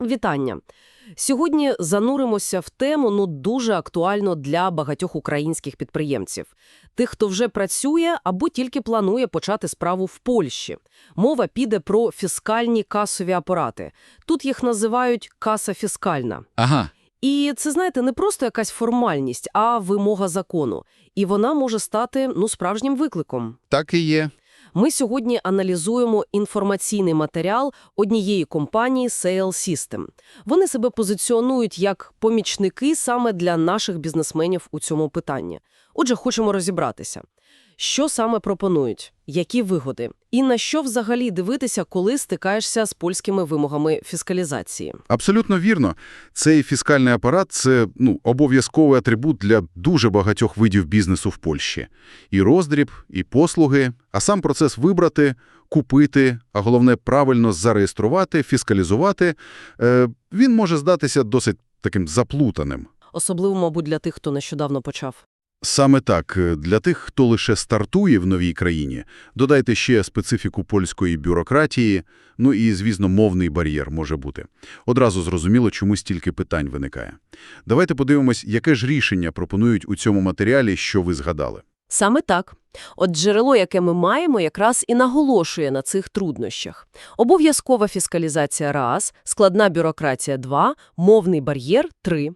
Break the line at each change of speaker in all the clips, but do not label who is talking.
Вітання! Сьогодні зануримося в тему, ну, дуже актуально для багатьох українських підприємців. Тих, хто вже працює або тільки планує почати справу в Польщі. Мова піде про фіскальні касові апарати. Тут їх називають «каса фіскальна».
Ага.
І це, знаєте, не просто якась формальність, а вимога закону. І вона може стати, ну, справжнім викликом.
Так і є.
Ми сьогодні аналізуємо інформаційний матеріал однієї компанії Sale System. Вони себе позиціонують як помічники саме для наших бізнесменів у цьому питанні. Отже, хочемо розібратися. Що саме пропонують? Які вигоди? І на що взагалі дивитися, коли стикаєшся з польськими вимогами фіскалізації?
Абсолютно вірно. Цей фіскальний апарат – це ну, обов'язковий атрибут для дуже багатьох видів бізнесу в Польщі. І роздріб, і послуги, а сам процес вибрати, купити, а головне правильно зареєструвати, фіскалізувати, е, він може здатися досить таким заплутаним.
Особливо, мабуть, для тих, хто нещодавно почав.
Саме так, е, для тих, хто лише стартує в новій країні, додайте ще специфіку польської бюрократії, ну і, звісно, мовний бар'єр може бути. Одразу зрозуміло, чому стільки питань виникає. Давайте подивимось, яке ж рішення пропонують у цьому матеріалі, що ви згадали.
Саме так. От джерело, яке ми маємо, якраз і наголошує на цих труднощах. Обов'язкова фіскалізація – раз, складна бюрократія – два, мовний бар'єр – три.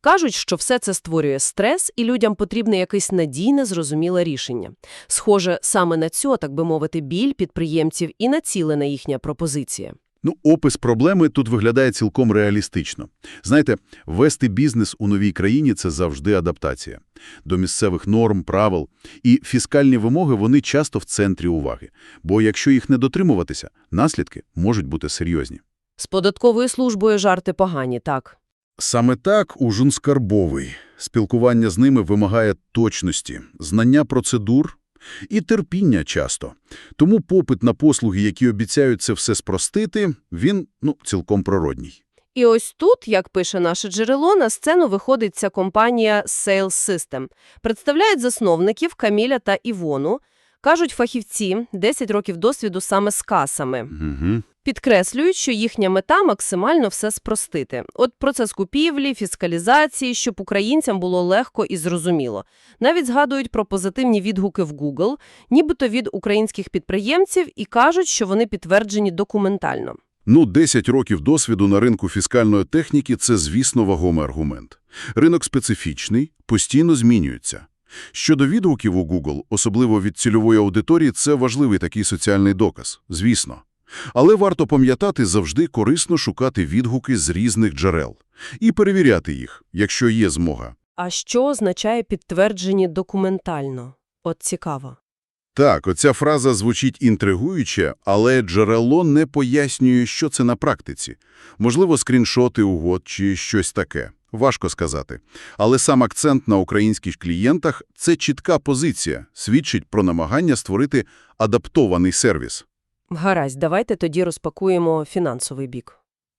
Кажуть, що все це створює стрес, і людям потрібне якесь надійне, зрозуміле рішення. Схоже, саме на цю, так би мовити, біль підприємців і націлена їхня пропозиція.
Ну, опис проблеми тут виглядає цілком реалістично. Знаєте, вести бізнес у новій країні – це завжди адаптація. До місцевих норм, правил. І фіскальні вимоги, вони часто в центрі уваги. Бо якщо їх не дотримуватися, наслідки можуть бути серйозні.
З податковою службою жарти погані, так.
Саме так у Жунскарбовий. Спілкування з ними вимагає точності, знання процедур і терпіння часто. Тому попит на послуги, які обіцяють це все спростити, він, ну, цілком природній.
І ось тут, як пише наше джерело, на сцену виходить ця компанія Sales System. Представляють засновників Каміля та Івону. Кажуть фахівці, 10 років досвіду саме з касами.
Угу.
Підкреслюють, що їхня мета – максимально все спростити. От процес купівлі, фіскалізації, щоб українцям було легко і зрозуміло. Навіть згадують про позитивні відгуки в Google, нібито від українських підприємців, і кажуть, що вони підтверджені документально.
Ну, 10 років досвіду на ринку фіскальної техніки – це, звісно, вагомий аргумент. Ринок специфічний, постійно змінюється. Щодо відгуків у Google, особливо від цільової аудиторії, це важливий такий соціальний доказ, звісно. Але варто пам'ятати, завжди корисно шукати відгуки з різних джерел і перевіряти їх, якщо є змога.
А що означає підтверджені документально? От цікаво.
Так, оця фраза звучить інтригуюче, але джерело не пояснює, що це на практиці. Можливо, скріншоти угод чи щось таке. Важко сказати. Але сам акцент на українських клієнтах – це чітка позиція, свідчить про намагання створити адаптований сервіс.
Гаразд, давайте тоді розпакуємо фінансовий бік.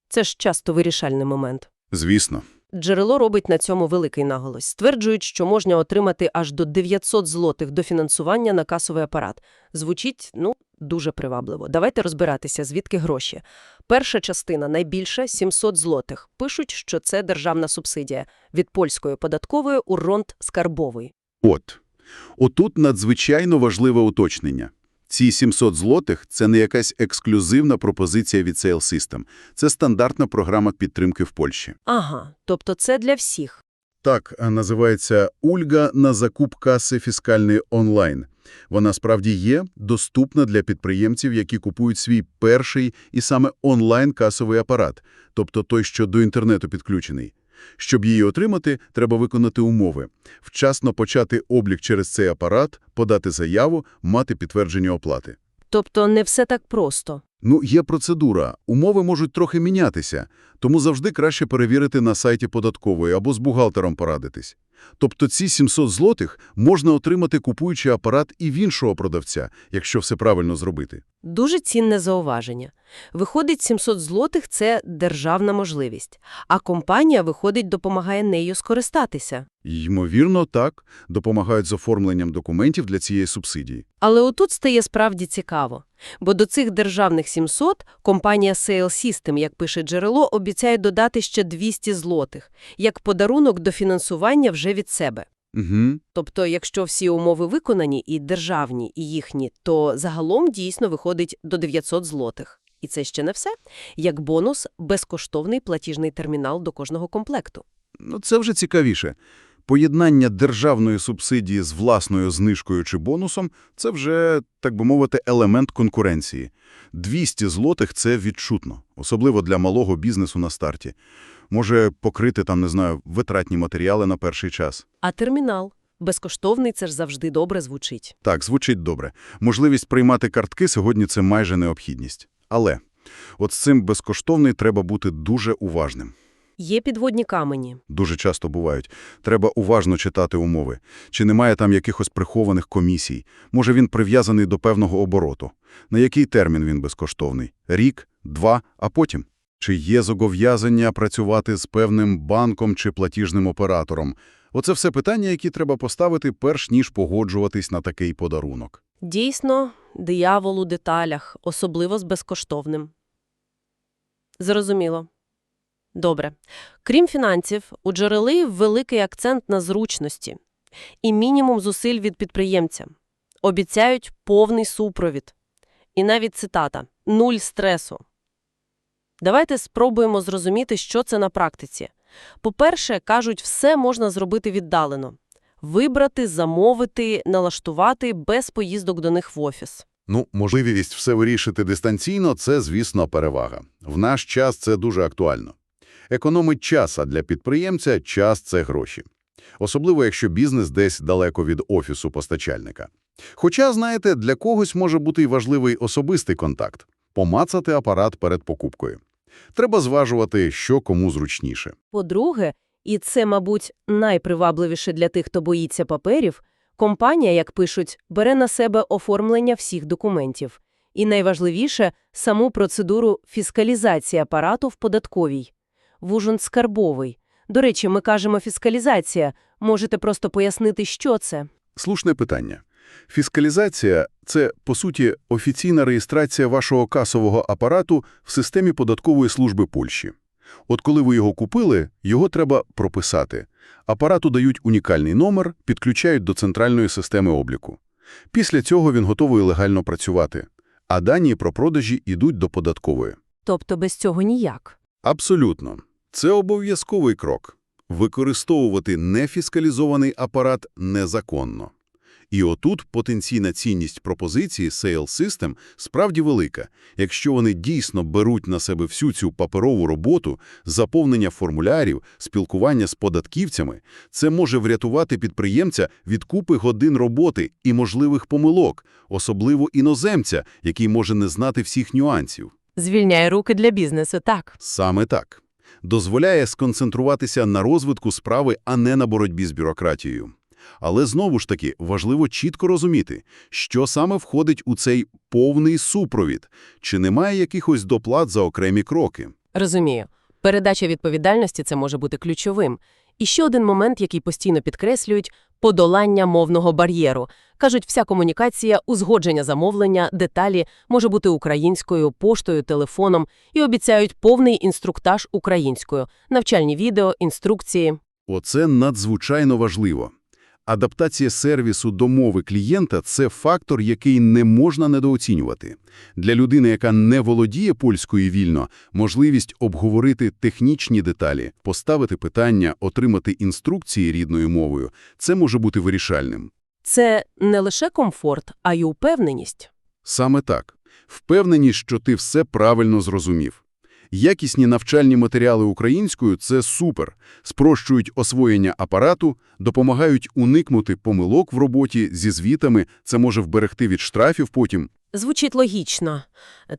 Це ж часто вирішальний момент.
Звісно.
Джерело робить на цьому великий наголос. Стверджують, що можна отримати аж до 900 злотих дофінансування на касовий апарат. Звучить, ну, дуже привабливо. Давайте розбиратися, звідки гроші. Перша частина, найбільша – 700 злотих. Пишуть, що це державна субсидія. Від польської податкової у ронт скарбовий.
От. Отут надзвичайно важливе уточнення. Ці 700 злотих – це не якась ексклюзивна пропозиція від Sale System. Це стандартна програма підтримки в Польщі.
Ага, тобто це для всіх.
Так, називається «Ульга на закуп каси фіскальної онлайн». Вона справді є, доступна для підприємців, які купують свій перший і саме онлайн-касовий апарат, тобто той, що до інтернету підключений. Щоб її отримати, треба виконати умови. Вчасно почати облік через цей апарат, подати заяву, мати підтвердження оплати.
Тобто не все так просто.
Ну, є процедура. Умови можуть трохи мінятися, тому завжди краще перевірити на сайті податкової або з бухгалтером порадитись. Тобто ці 700 злотих можна отримати, купуючи апарат і в іншого продавця, якщо все правильно зробити.
Дуже цінне зауваження. Виходить, 700 злотих – це державна можливість, а компанія, виходить, допомагає нею скористатися.
Ймовірно, так, допомагають з оформленням документів для цієї субсидії.
Але отут стає справді цікаво. Бо до цих державних 700 компанія Sale System, як пише джерело, обіцяє додати ще 200 злотих, як подарунок до фінансування вже від себе.
Угу.
Тобто, якщо всі умови виконані, і державні, і їхні, то загалом дійсно виходить до 900 злотих. І це ще не все. Як бонус – безкоштовний платіжний термінал до кожного комплекту.
Ну, це вже цікавіше. Поєднання державної субсидії з власною знижкою чи бонусом – це вже, так би мовити, елемент конкуренції. 200 злотих – це відчутно, особливо для малого бізнесу на старті. Може покрити, там, не знаю, витратні матеріали на перший час.
А термінал – безкоштовний, це ж завжди добре звучить.
Так, звучить добре. Можливість приймати картки сьогодні – це майже необхідність. Але от з цим безкоштовний треба бути дуже уважним.
Є підводні камені.
Дуже часто бувають. Треба уважно читати умови. Чи немає там якихось прихованих комісій? Може, він прив'язаний до певного обороту? На який термін він безкоштовний? Рік? Два? А потім? Чи є зобов'язання працювати з певним банком чи платіжним оператором? Оце все питання, які треба поставити, перш ніж погоджуватись на такий подарунок.
Дійсно, диявол у деталях, особливо з безкоштовним. Зрозуміло. Добре. Крім фінансів, у джерели великий акцент на зручності і мінімум зусиль від підприємця. Обіцяють повний супровід. І навіть цитата «нуль стресу». Давайте спробуємо зрозуміти, що це на практиці. По-перше, кажуть, все можна зробити віддалено. Вибрати, замовити, налаштувати без поїздок до них в офіс.
Ну, можливість все вирішити дистанційно – це, звісно, перевага. В наш час це дуже актуально. Економить час, а для підприємця час – це гроші. Особливо, якщо бізнес десь далеко від офісу постачальника. Хоча, знаєте, для когось може бути й важливий особистий контакт – помацати апарат перед покупкою. Треба зважувати, що кому зручніше.
По-друге, і це, мабуть, найпривабливіше для тих, хто боїться паперів, компанія, як пишуть, бере на себе оформлення всіх документів. І найважливіше – саму процедуру фіскалізації апарату в податковій. Вужин скарбовий. До речі, ми кажемо фіскалізація. Можете просто пояснити, що це?
Слушне питання. Фіскалізація – це, по суті, офіційна реєстрація вашого касового апарату в системі податкової служби Польщі. От коли ви його купили, його треба прописати. Апарату дають унікальний номер, підключають до центральної системи обліку. Після цього він готовий легально працювати, а дані про продажі йдуть до податкової.
Тобто без цього ніяк.
Абсолютно. Це обов'язковий крок. Використовувати нефіскалізований апарат незаконно. І отут потенційна цінність пропозиції Sale System справді велика, якщо вони дійсно беруть на себе всю цю паперову роботу, заповнення формулярів, спілкування з податківцями, це може врятувати підприємця від купи годин роботи і можливих помилок, особливо іноземця, який може не знати всіх нюансів.
Звільняє руки для бізнесу, так.
Саме так. Дозволяє сконцентруватися на розвитку справи, а не на боротьбі з бюрократією. Але знову ж таки важливо чітко розуміти, що саме входить у цей повний супровід, чи немає якихось доплат за окремі кроки.
Розумію. Передача відповідальності – це може бути ключовим. І ще один момент, який постійно підкреслюють – подолання мовного бар'єру. Кажуть, вся комунікація, узгодження замовлення, деталі може бути українською, поштою, телефоном і обіцяють повний інструктаж українською, навчальні відео, інструкції.
Оце надзвичайно важливо. Адаптація сервісу до мови клієнта – це фактор, який не можна недооцінювати. Для людини, яка не володіє польською вільно, можливість обговорити технічні деталі, поставити питання, отримати інструкції рідною мовою – це може бути вирішальним.
Це не лише комфорт, а й упевненість.
Саме так. Впевненість, що ти все правильно зрозумів. Якісні навчальні матеріали українською – це супер. Спрощують освоєння апарату, допомагають уникнути помилок в роботі зі звітами, це може вберегти від штрафів потім.
Звучить логічно.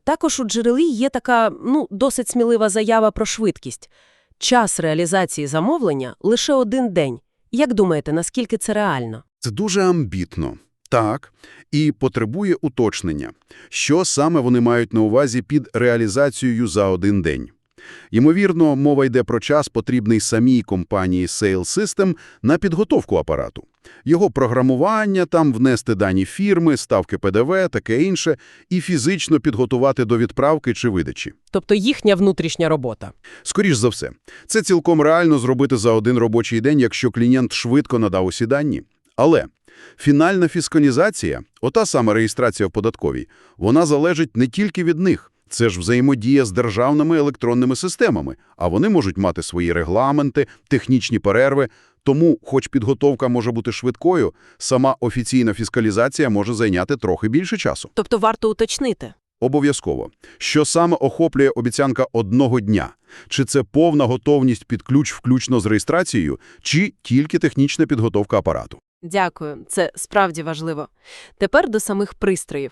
Також у джерелі є така, ну, досить смілива заява про швидкість. Час реалізації замовлення – лише один день. Як думаєте, наскільки це реально?
Це дуже амбітно. Так, і потребує уточнення. Що саме вони мають на увазі під реалізацією за один день? Ймовірно, мова йде про час, потрібний самій компанії Sales System на підготовку апарату. Його програмування, там внести дані фірми, ставки ПДВ, таке інше, і фізично підготувати до відправки чи видачі.
Тобто їхня внутрішня робота.
Скоріш за все, це цілком реально зробити за один робочий день, якщо клієнт швидко надав усі дані. Але фінальна фісконізація, ота сама реєстрація в податковій, вона залежить не тільки від них. Це ж взаємодія з державними електронними системами, а вони можуть мати свої регламенти, технічні перерви. Тому, хоч підготовка може бути швидкою, сама офіційна фіскалізація може зайняти трохи більше часу.
Тобто варто уточнити.
Обов'язково. Що саме охоплює обіцянка одного дня? Чи це повна готовність під ключ включно з реєстрацією, чи тільки технічна підготовка апарату?
Дякую, це справді важливо. Тепер до самих пристроїв.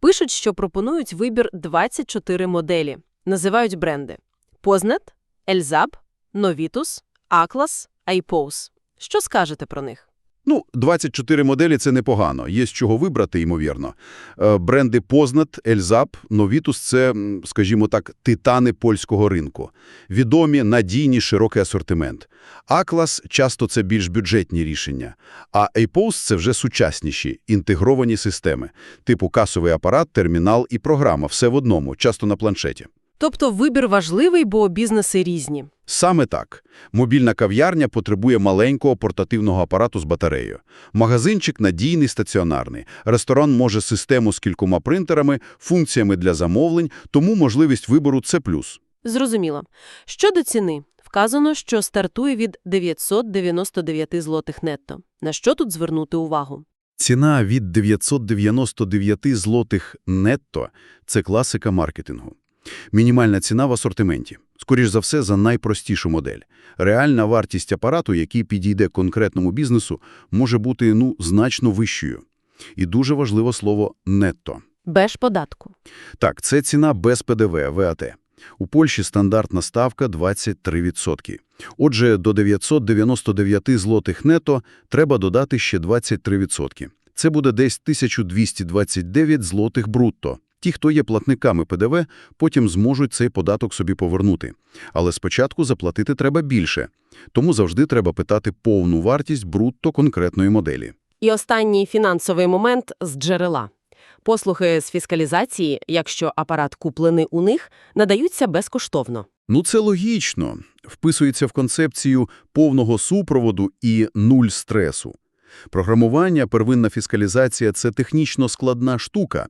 Пишуть, що пропонують вибір 24 моделі. Називають бренди. Познет, Ельзаб, Новітус, Аклас, Айпоус. Що скажете про них?
Ну, 24 моделі – це непогано. Є з чого вибрати, ймовірно. Е, Бренди Познат, Ельзап, Новітус – це, скажімо так, титани польського ринку. Відомі, надійні, широкий асортимент. Аклас – часто це більш бюджетні рішення. А Ейпоус – це вже сучасніші, інтегровані системи. Типу касовий апарат, термінал і програма. Все в одному, часто на планшеті.
Тобто вибір важливий, бо бізнеси різні.
Саме так. Мобільна кав'ярня потребує маленького портативного апарату з батареєю. Магазинчик надійний, стаціонарний. Ресторан може систему з кількома принтерами, функціями для замовлень, тому можливість вибору – це плюс.
Зрозуміло. Щодо ціни. Вказано, що стартує від 999 злотих нетто. На що тут звернути увагу?
Ціна від 999 злотих нетто – це класика маркетингу. Мінімальна ціна в асортименті. Скоріш за все, за найпростішу модель. Реальна вартість апарату, який підійде конкретному бізнесу, може бути ну, значно вищою. І дуже важливе слово «нетто».
Без податку.
Так, це ціна без ПДВ, ВАТ. У Польщі стандартна ставка 23%. Отже, до 999 злотих нето треба додати ще 23%. Це буде десь 1229 злотих брутто. Ті, хто є платниками ПДВ, потім зможуть цей податок собі повернути. Але спочатку заплатити треба більше. Тому завжди треба питати повну вартість брутто конкретної моделі.
І останній фінансовий момент з джерела. Послуги з фіскалізації, якщо апарат куплений у них, надаються безкоштовно.
Ну, це логічно. Вписується в концепцію повного супроводу і нуль стресу. Програмування, первинна фіскалізація – це технічно складна штука.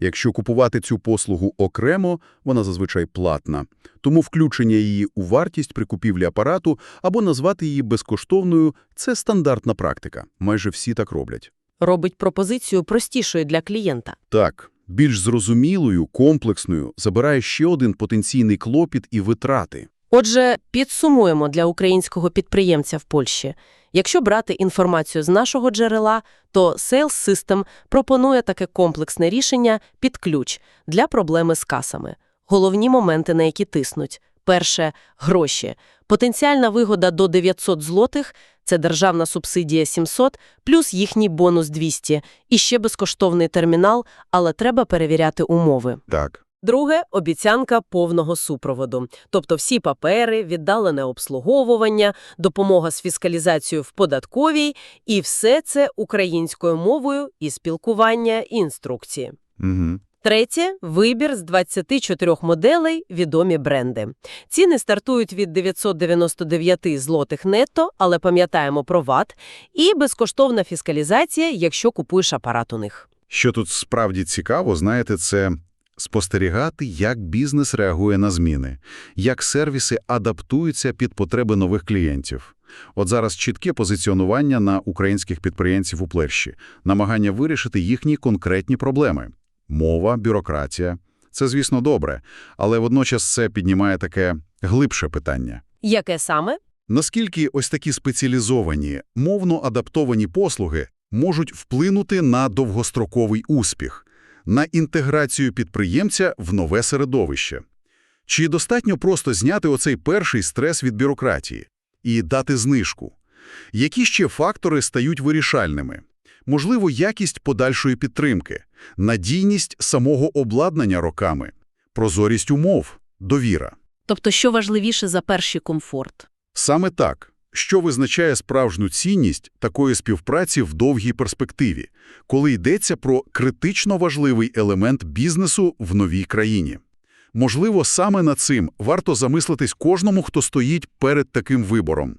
Якщо купувати цю послугу окремо, вона зазвичай платна. Тому включення її у вартість при купівлі апарату або назвати її безкоштовною – це стандартна практика. Майже всі так роблять.
Робить пропозицію простішою для клієнта.
Так, більш зрозумілою, комплексною забирає ще один потенційний клопіт і витрати.
Отже, підсумуємо для українського підприємця в Польщі. Якщо брати інформацію з нашого джерела, то Sales System пропонує таке комплексне рішення під ключ для проблеми з касами. Головні моменти, на які тиснуть. Перше – гроші. Потенціальна вигода до 900 злотих – це державна субсидія 700, плюс їхній бонус 200. І ще безкоштовний термінал, але треба перевіряти умови.
Так.
Друге – обіцянка повного супроводу. Тобто всі папери, віддалене обслуговування, допомога з фіскалізацією в податковій і все це українською мовою і спілкування, і інструкції.
Угу.
Третє – вибір з 24 моделей відомі бренди. Ціни стартують від 999 злотих нетто, але пам'ятаємо про ВАТ, і безкоштовна фіскалізація, якщо купуєш апарат у них.
Що тут справді цікаво, знаєте, це спостерігати, як бізнес реагує на зміни, як сервіси адаптуються під потреби нових клієнтів. От зараз чітке позиціонування на українських підприємців у Плещі, намагання вирішити їхні конкретні проблеми. Мова, бюрократія – це, звісно, добре, але водночас це піднімає таке глибше питання.
Яке саме?
Наскільки ось такі спеціалізовані, мовно адаптовані послуги можуть вплинути на довгостроковий успіх, на інтеграцію підприємця в нове середовище? Чи достатньо просто зняти оцей перший стрес від бюрократії і дати знижку? Які ще фактори стають вирішальними? Можливо, якість подальшої підтримки, надійність самого обладнання роками, прозорість умов, довіра.
Тобто, що важливіше за перший комфорт?
Саме так. Що визначає справжню цінність такої співпраці в довгій перспективі, коли йдеться про критично важливий елемент бізнесу в новій країні? Можливо, саме над цим варто замислитись кожному, хто стоїть перед таким вибором.